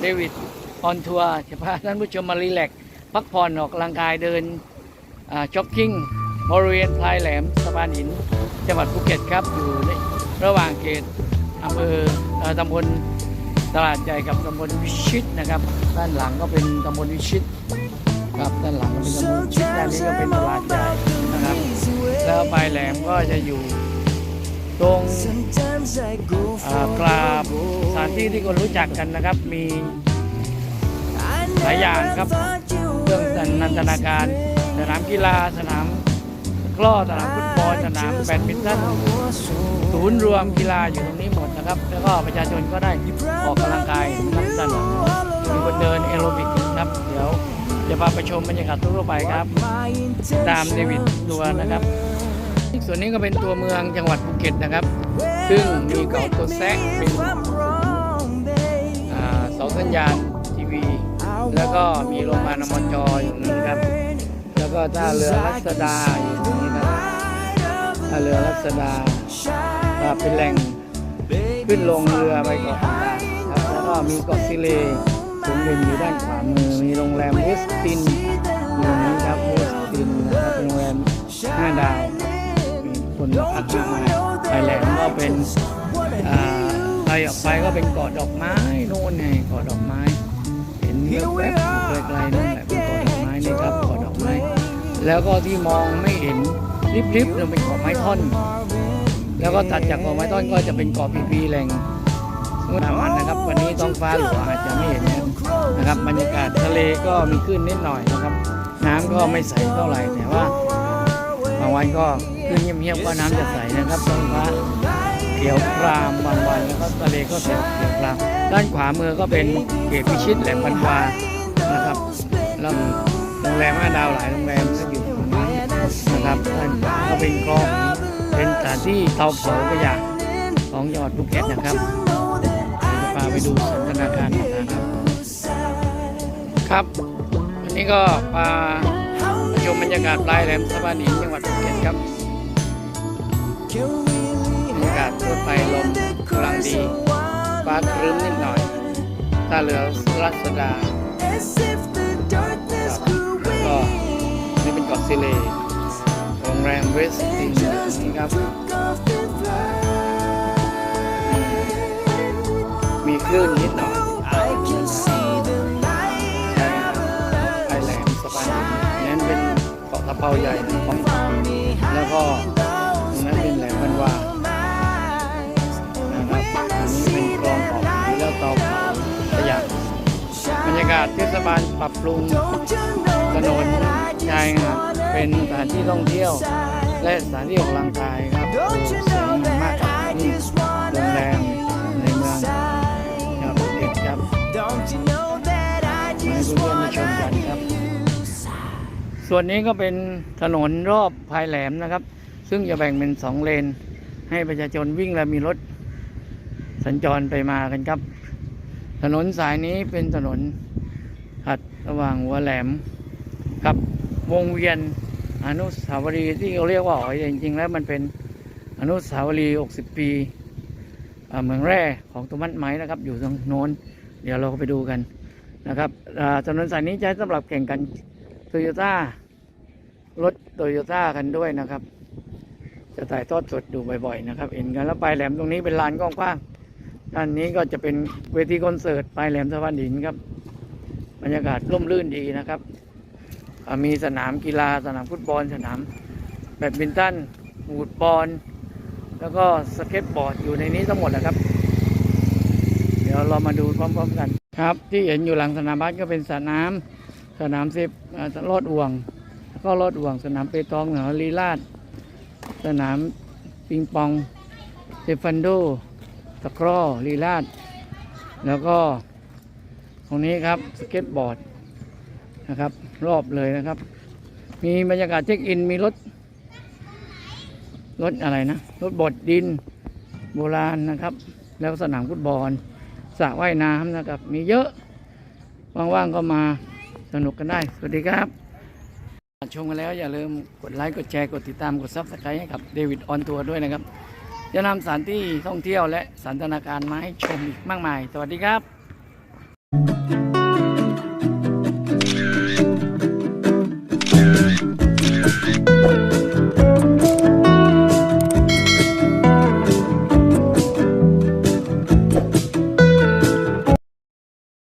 เดวิดออนทัวร์จะพาท่านผู้ชมมารีแลกพักผ่อนออกกำลังกายเดินจ็อกกิ้งบริเวณพลายแหลมสะพานหิน จังหวัดภูเก็ตครับ อยู่ในระหว่างเขตอำเภอ ตำบลตลาดใหญ่กับตำบลวิชิตนะครับ ด้านหลังก็เป็นตำบลวิชิตครับด้านหลังก็เป็นตำบลวิชิตด้านนี้ก็เป็นตลาดใหญ่นะครับ แล้วปลายแหลมก็จะอยู่ตรงกราบสถานที่ที่คนรู้จักกันนะครับ มีหลายอย่างครับเครื่องนันทนาการ สนามกีฬาสนาม กล้อสนามฟุตบอลสนามแบดมินตันศูนย์รวมกีฬาอยู่ตรงนี้หมดนะครับ แล้วก็ประชาชนก็ได้ออกกำลังกายนักสนามมีคนเดินแอโรบิกนะครับ เดี๋ยวจะพาไปชมบรรยากาศทั่วไปครับ ตามเดวิดตัวนะครับส่วนนี้ก็เป็นตัวเมืองจังหวัดภูเก็ตนะครับ ซึ่งมีเกาะตัวแซะเป็นเสาสัญญาณทีวี แล้วก็มีโรงพยาบาลอมจอยู่นี้ครับ ก็ท่าเรือรัศดาอยู่ตรงนี้ครับท่าเรือรัศดาเป็นแหล่งขึ้นลงเรือไปเกาะต่างๆครับแล้วก็มีเกาะซิเลสูงเด่นอยู่ด้านขวามือมีโรงแรมเวสตินอยู่ตรงนี้ครับเวสตินนะครับเป็นโรงแรมห้าดาวครับมีคนมาพักมากมายไทยแลนด์ก็เป็นไปออกไปก็เป็นเกาะดอกไม้โน่นไงเกาะดอกไม้ เห็นแวบๆอยู่ไกลๆนั่นแหละ แล้วก็ที่มองไม่เห็นริบๆเนี่ยเป็นกาะไม้ท่อน แล้วก็ตัดจากกาะไม้ท่อนก็จะเป็นกาะพีพีแหล่งงดงามนะครับ วันนี้ท้องฟ้าหลัวอาจจะไม่เห็นนะครับบรรยากาศทะเลก็มีคลื่นนิดหน่อยนะครับ น้ำก็ไม่ใสเท่าไหร่แต่ว่าบางวันก็คลื่นเงียบๆก็น้ำจะใสนะครับท้องฟ้าเขียวครามบางวันแล้วก็ทะเลก็เขียวเขียวครามด้านขวามือก็เป็นเขตพิชิตแหลมพันวานะครับแล้วโรงแรมห้าดาวหลายโรงแรม นะครับด้านก็เป็นคลองเป็นสถานที่เตาเผาขยะของจังหวัดภูเก็ตนะครับเดี๋ยวจะพาไปดูสันทนาการต่างๆครับ ครับวันนี้ก็พามาชมบรรยากาศปลายแหลมสะพานหินจังหวัดภูเก็ตครับบรรยากาศทั่วไปลมกำลังดีฟ้าครึ้มนิดหน่อยท่าเรือรัศดาแล้วก็นี่เป็นเกาะซิเล โรงแรมเวสตินนี่ครับ มีคลื่นนิดหน่อยไปแหลมสะพานนั้นเป็นเกาะตะเภาใหญ่ของแล้วก็ตรงนั้นเป็นแหลมพันวานะครับอันนี้เป็นคลองออกแล้วเตาเผาขยะบรรยากาศเทศบาลปรับปรุง ถนนชายหาดเป็นสถานที่ท่องเที่ยว และสถานที่ออกกำลังกายครับโอ้สวยงามมากครับนี่โรงแรมในเมืองครับเด็กครับมาให้เพื่อนๆมาชมกันครับ ส่วนนี้ก็เป็นถนนรอบพายแหลมนะครับ ซึ่งจะแบ่งเป็นสองเลน ให้ประชาชนวิ่งและมีรถสัญจรไปมากันครับ ถนนสายนี้เป็นถนนหัดระหว่างหัวแหลม กับวงเวียนอนุสาวรีย์ที่เขาเรียกว่าอ๋อยจริงๆ แล้วมันเป็นอนุสาวรีย์ 60 ปีเมืองแร่ของตุมัดไม้นะครับ อยู่ตรงโน้น เดี๋ยวเราไปดูกันนะครับอ่าถนนสายนี้ใช้สำหรับแข่งกันโตโยต้ารถโตโยต้ากันด้วยนะครับ จะถ่ายทอดสดดูบ่อยๆนะครับ เห็นกันแล้วปลายแหลมตรงนี้เป็นลานกว้างๆด้านนี้ก็จะเป็นเวทีคอนเสิร์ตปลายแหลมสะพานหินครับ บรรยากาศร่มรื่นดีนะครับ มีสนามกีฬาสนามฟุตบอลสนามแบดมินตันวูดบอลแล้วก็สเก็ตบอร์ดอยู่ในนี้ทั้งหมดนะครับ เดี๋ยวเรามาดูพร้อมๆกันครับ ที่เห็นอยู่หลังสนามบาสก็เป็นสนามสนามเซฟลอดอ่วงแล้วก็ลอดอ่วง สนามเปตองหนอลีลาด สนามปิงปองเทควันโดตะกร้อลีลาด แล้วก็ตรงนี้ครับสเก็ตบอร์ด นะครับ รอบเลยนะครับ มีบรรยากาศเช็คอินมีรถรถอะไรนะรถบดดินโบราณนะครับ แล้วสนามฟุตบอลสระว่ายน้ำนะครับ มีเยอะว่างๆก็มาสนุกกันได้ สวัสดีครับชมกันแล้วอย่าลืมกดไลค์กดแชร์กดติดตามกดซับสไครต์ให้กับเดวิดออนทัวร์ด้วยนะครับ จะนำสถานที่ท่องเที่ยวและสันทนาการมาให้ชมอีกมากมาย สวัสดีครับ